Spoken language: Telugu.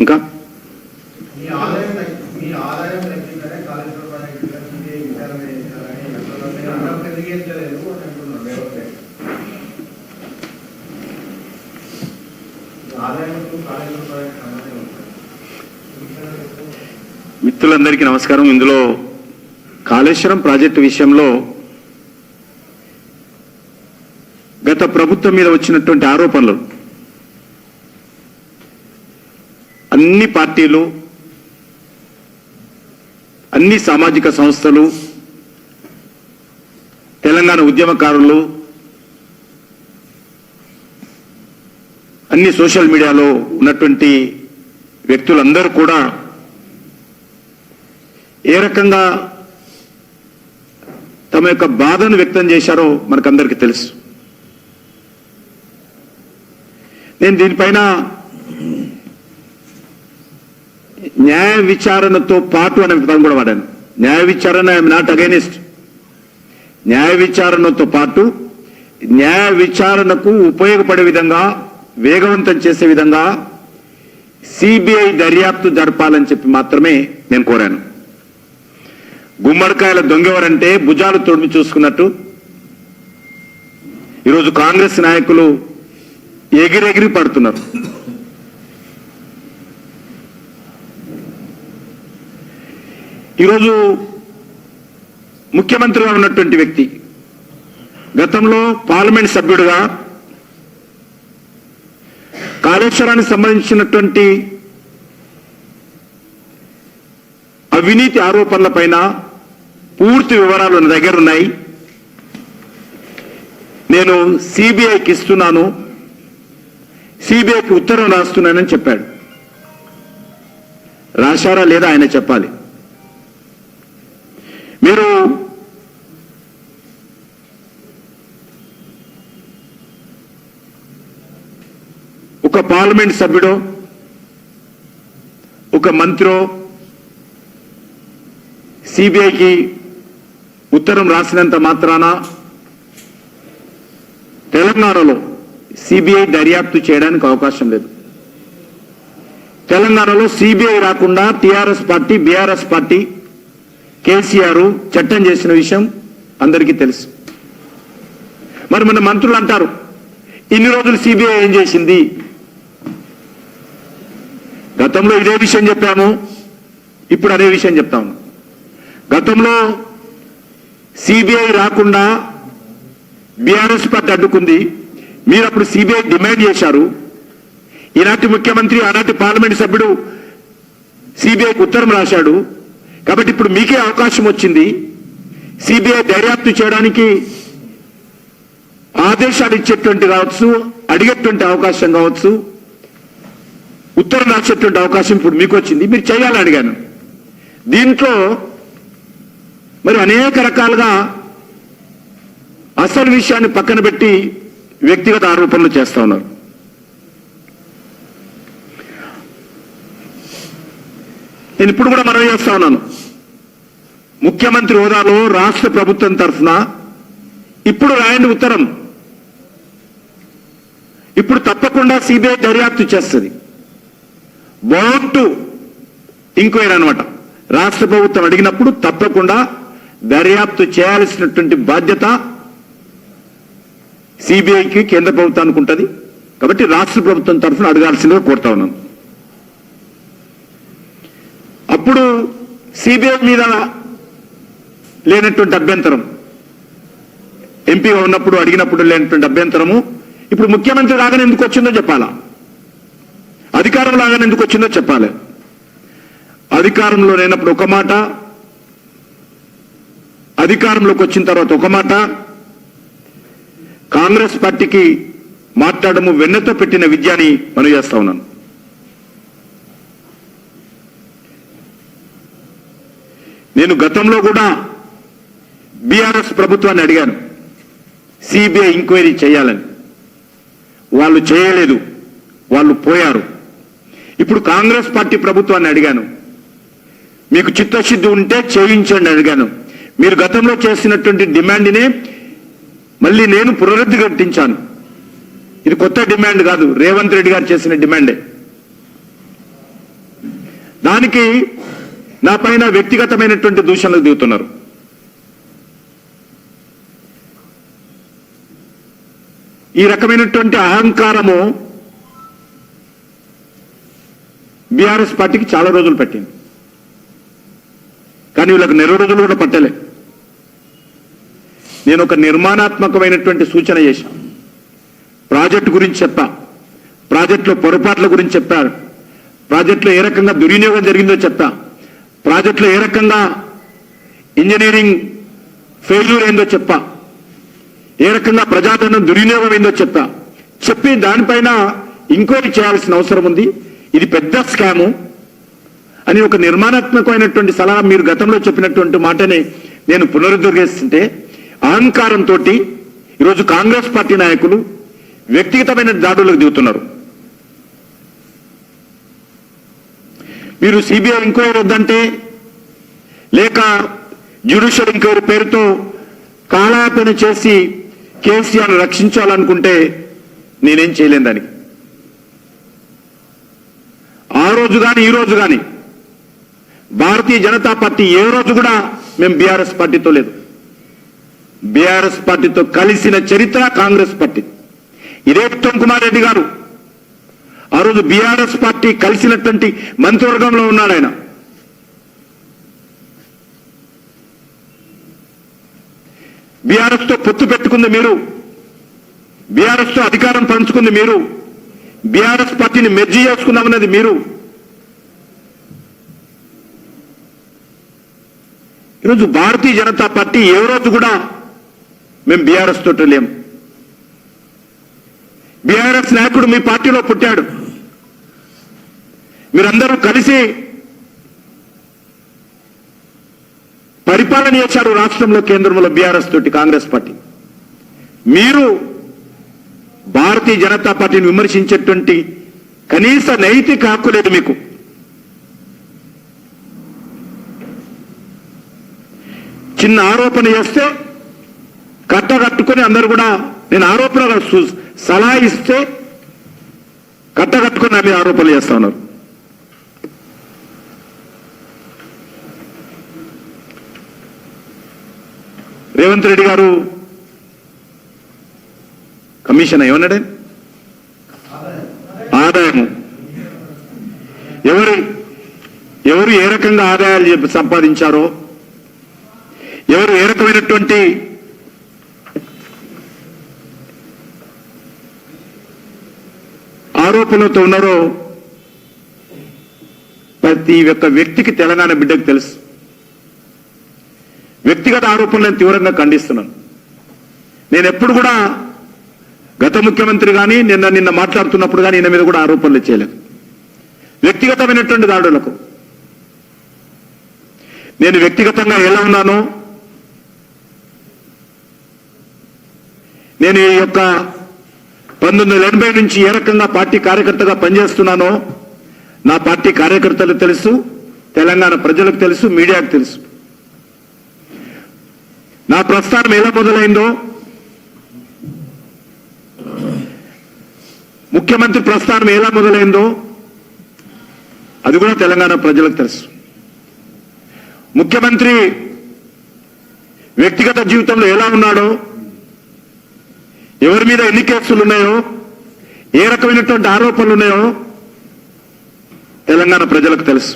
ఇంకా? మిత్రులందరికీ నమస్కారం. ఇందులో కాళేశ్వరం ప్రాజెక్టు విషయంలో గత ప్రభుత్వం మీద వచ్చినటువంటి ఆరోపణలు అన్ని పార్టీలు అన్ని సామాజిక సంస్థలు తెలంగాణ ఉద్యమకారులు అన్ని సోషల్ మీడియాలో ఉన్నటువంటి వ్యక్తులందరూ కూడా ఏ రకంగా తమ యొక్క బాధను వ్యక్తం చేశారో మనకందరికీ తెలుసు. నేను దీనిపైన న్యాయ విచారణతో పాటు అనే పదం కూడా వాడాను న్యాయ విచారణ ఐఎమ్ నాట్ అగైనిస్ట్ న్యాయ విచారణతో పాటు న్యాయ విచారణకు ఉపయోగపడే విధంగా వేగవంతం చేసే విధంగా సిబిఐ దర్యాప్తు జరపాలని చెప్పి మాత్రమే నేను కోరాను. గుమ్మడికాయల దొంగెవరంటే భుజాలు తొడిమి చూసుకున్నట్టు ఈరోజు కాంగ్రెస్ నాయకులు ఎగిరెగిరి పడుతున్నారు. ఈరోజు ముఖ్యమంత్రిగా ఉన్నటువంటి వ్యక్తి గతంలో పార్లమెంట్ సభ్యుడిగా కాళేశ్వరానికి సంబంధించినటువంటి అవినీతి ఆరోపణలపైన పూర్తి వివరాలు నా దగ్గర ఉన్నాయి. నేను సిబిఐకి ఇస్తున్నాను. సిబిఐకి ఉత్తరం రాస్తున్నానని చెప్పాడు. రాశారా లేదా ఆయన చెప్పాలి? మీరు ఒక పార్లమెంట్ సభ్యుడో ఒక మంత్రో సిబిఐకి ఉత్తరం రాసినంత మాత్రాన తెలంగాణలో సిబిఐ దర్యాప్తు చేయడానికి అవకాశం లేదు. తెలంగాణలో సిబిఐ రాకుండా TRS party BRS party KCR చట్టం చేసిన విషయం అందరికీ తెలుసు. మరి మన మంత్రులు అంటారు ఇన్ని రోజులు సిబిఐ ఏం చేసింది? గతంలో ఇదే విషయం చెప్పాము ఇప్పుడు అదే విషయం చెప్తాము గతంలో సిబిఐ రాకుండా బీఆర్ఎస్ పార్టీ అడ్డుకుంది మీరు అప్పుడు సిబిఐ డిమాండ్ చేశారు. ఈనాటి ముఖ్యమంత్రి ఆనాటి పార్లమెంట్ సభ్యుడు సిబిఐకి ఉత్తరం రాశాడు. కాబట్టి ఇప్పుడు మీకే అవకాశం వచ్చింది. సిబిఐ దర్యాప్తు చేయడానికి ఆదేశాలు ఇచ్చేటువంటి కావచ్చు అడిగేటువంటి అవకాశం కావచ్చు ఉత్తరం రాసేటువంటి అవకాశం ఇప్పుడు మీకు వచ్చింది. మీరు చేయాలని అడిగాను. దీంట్లో మరి అనేక రకాలుగా అసలు విషయాన్ని పక్కన పెట్టి వ్యక్తిగత ఆరోపణలు చేస్తూ ఉన్నారు. నేను ఇప్పుడు కూడా మనవి చేస్తా ఉన్నాను. ముఖ్యమంత్రి హోదాలో రాష్ట్ర ప్రభుత్వం తరఫున ఇప్పుడు రాయండి ఉత్తరం. ఇప్పుడు తప్పకుండా సిబిఐ దర్యాప్తు చేస్తుంది. బాగుంటూ ఇంక్వైరీ అనమాట రాష్ట్ర ప్రభుత్వం అడిగినప్పుడు తప్పకుండా దర్యాప్తు చేయాల్సినటువంటి బాధ్యత సిబిఐకి కేంద్ర ప్రభుత్వానికి ఉంటుంది. కాబట్టి రాష్ట్ర ప్రభుత్వం తరఫున అడగాల్సిందిగా కోరుతా ఉన్నాను అప్పుడు సిబిఐ మీద లేనటువంటి అభ్యంతరం. ఎంపీగా ఉన్నప్పుడు అడిగినప్పుడు లేనటువంటి అభ్యంతరము. ఇప్పుడు ముఖ్యమంత్రి రాగానే ఎందుకు వచ్చిందో చెప్పాలా? అధికారం లాగానే ఎందుకు వచ్చిందో చెప్పాలి. అధికారంలో లేనప్పుడు ఒక మాట అధికారంలోకి వచ్చిన తర్వాత ఒక మాట. కాంగ్రెస్ పార్టీకి మాట్లాడము వెన్నతో పెట్టిన విద్యాని మనం చేస్తా ఉన్నాను. నేను గతంలో కూడా బీఆర్ఎస్ ప్రభుత్వాన్ని అడిగాను. సిబిఐ ఎంక్వైరీ చేయాలని. వాళ్ళు చేయలేదు. వాళ్ళు పోయారు. ఇప్పుడు కాంగ్రెస్ పార్టీ ప్రభుత్వాన్ని అడిగాను. మీకు చిత్తశుద్ధి ఉంటే చేయించండి అడిగాను. మీరు గతంలో చేసినటువంటి డిమాండ్నే మళ్ళీ నేను పునరుద్ధరించాను ఇది కొత్త డిమాండ్ కాదు. రేవంత్ రెడ్డి గారు చేసిన డిమాండే. దానికి నా పైన వ్యక్తిగతమైనటువంటి దూషణలు దిగుతున్నారు. ఈ రకమైనటువంటి అహంకారము బీఆర్ఎస్ పార్టీకి చాలా రోజులు పట్టింది. కానీ వీళ్ళకి నెల రోజులు కూడా పట్టలే. నేను ఒక నిర్మాణాత్మకమైనటువంటి సూచన చేశాను ప్రాజెక్టు గురించి చెప్పా. ప్రాజెక్టులో పొరపాట్ల గురించి చెప్పారు. ప్రాజెక్టులో ఏ రకంగా దుర్వినియోగం జరిగిందో చెప్పా ప్రాజెక్టులో ఏ రకంగా ఇంజనీరింగ్ ఫెయిల్యూర్ ఏందో చెప్పా. ఏ రకంగా ప్రజాధనం దుర్వినియోగం ఏందో చెప్పా. చెప్పి దానిపైన ఇంక్వైరీ చేయాల్సిన అవసరం ఉంది. ఇది పెద్ద స్కాము అని ఒక నిర్మాణాత్మకమైనటువంటి సలహా మీరు గతంలో చెప్పినటువంటి మాటని నేను పునరుద్ధరిస్తుంటే అహంకారంతో ఈరోజు కాంగ్రెస్ పార్టీ నాయకులు వ్యక్తిగతమైన దాడులకు దిగుతున్నారు. మీరు సిబిఐ ఎంక్వైరీ వద్దంటే లేక జ్యుడిషియల్ ఎంక్వైరీ పేరుతో కాలాపన చేసి కేసీఆర్ రక్షించాలనుకుంటే నేనేం చేయలేను దానికి ఆ రోజు కానీ ఈ రోజు కానీ భారతీయ జనతా పార్టీ ఏ రోజు కూడా మేము బీఆర్ఎస్ పార్టీతో లేదు. బీఆర్ఎస్ పార్టీతో కలిసిన చరిత్ర కాంగ్రెస్ పార్టీ. ఇదే ఉత్తమ్ కుమార్ రెడ్డి గారు ఆ రోజు బీఆర్ఎస్ పార్టీ కలిసినటువంటి మంత్రివర్గంలో ఉన్నాడు ఆయన. బీఆర్ఎస్తో పొత్తు పెట్టుకుంది మీరు. బీఆర్ఎస్తో అధికారం పంచుకుంది మీరు. బీఆర్ఎస్ పార్టీని మెర్జీ చేసుకున్నామన్నది మీరు. ఈరోజు భారతీయ జనతా పార్టీ ఏ రోజు కూడా మేము బీఆర్ఎస్ తోటి కాంగ్రెస్ నాయకుడు మీ పార్టీలో పుట్టాడు. మీరందరూ కలిసి పరిపాలన చేశారు రాష్ట్రంలో కేంద్రంలో బీఆర్ఎస్ తోటి కాంగ్రెస్ పార్టీ. మీరు భారతీయ జనతా పార్టీని విమర్శించేటువంటి కనీస నైతిక హక్కు లేదు మీకు. చిన్న ఆరోపణ చేస్తే కట్ట కట్టుకొని అందరు కూడా నేను ఆరోపణ కాదు, సలహా ఇస్తే కట్ట కట్టుకొని నా ఆరోపణలు చేస్తా ఉన్నారు. రేవంత్ రెడ్డి గారు కమిషన్ ఏమన్నాడే ఆదాయము. ఎవరు ఎవరు ఏ రకంగా ఆదాయాలు సంపాదించారో ఎవరు ఏ రకమైనటువంటి ఆరోపణలతో ఉన్నారో ప్రతి ఒక్క వ్యక్తికి తెలంగాణ బిడ్డకు తెలుసు. వ్యక్తిగత ఆరోపణలను తీవ్రంగా ఖండిస్తున్నాను. నేను ఎప్పుడు కూడా గత ముఖ్యమంత్రి కానీ నిన్న నిన్న మాట్లాడుతున్నప్పుడు కానీ ఈయన మీద కూడా ఆరోపణలు చేయలేదు. వ్యక్తిగతమైనటువంటి దాడులకు. నేను వ్యక్తిగతంగా ఎలా ఉన్నానో నేను ఈ యొక్క పంతొమ్మిది వందల ఎనభై నుంచి ఏ రకంగా పార్టీ కార్యకర్తగా పనిచేస్తున్నానో నా పార్టీ కార్యకర్తలకు తెలుసు తెలంగాణ ప్రజలకు తెలుసు మీడియాకు తెలుసు. నా ప్రస్థానం ఎలా మొదలైందో ముఖ్యమంత్రి ప్రస్థానం ఎలా మొదలైందో అది కూడా తెలంగాణ ప్రజలకు తెలుసు. ముఖ్యమంత్రి వ్యక్తిగత జీవితంలో ఎలా ఉన్నాడో ఎవరి మీద ఎన్ని కేసులు ఉన్నాయో ఏ రకమైనటువంటి ఆరోపణలు ఉన్నాయో తెలంగాణ ప్రజలకు తెలుసు.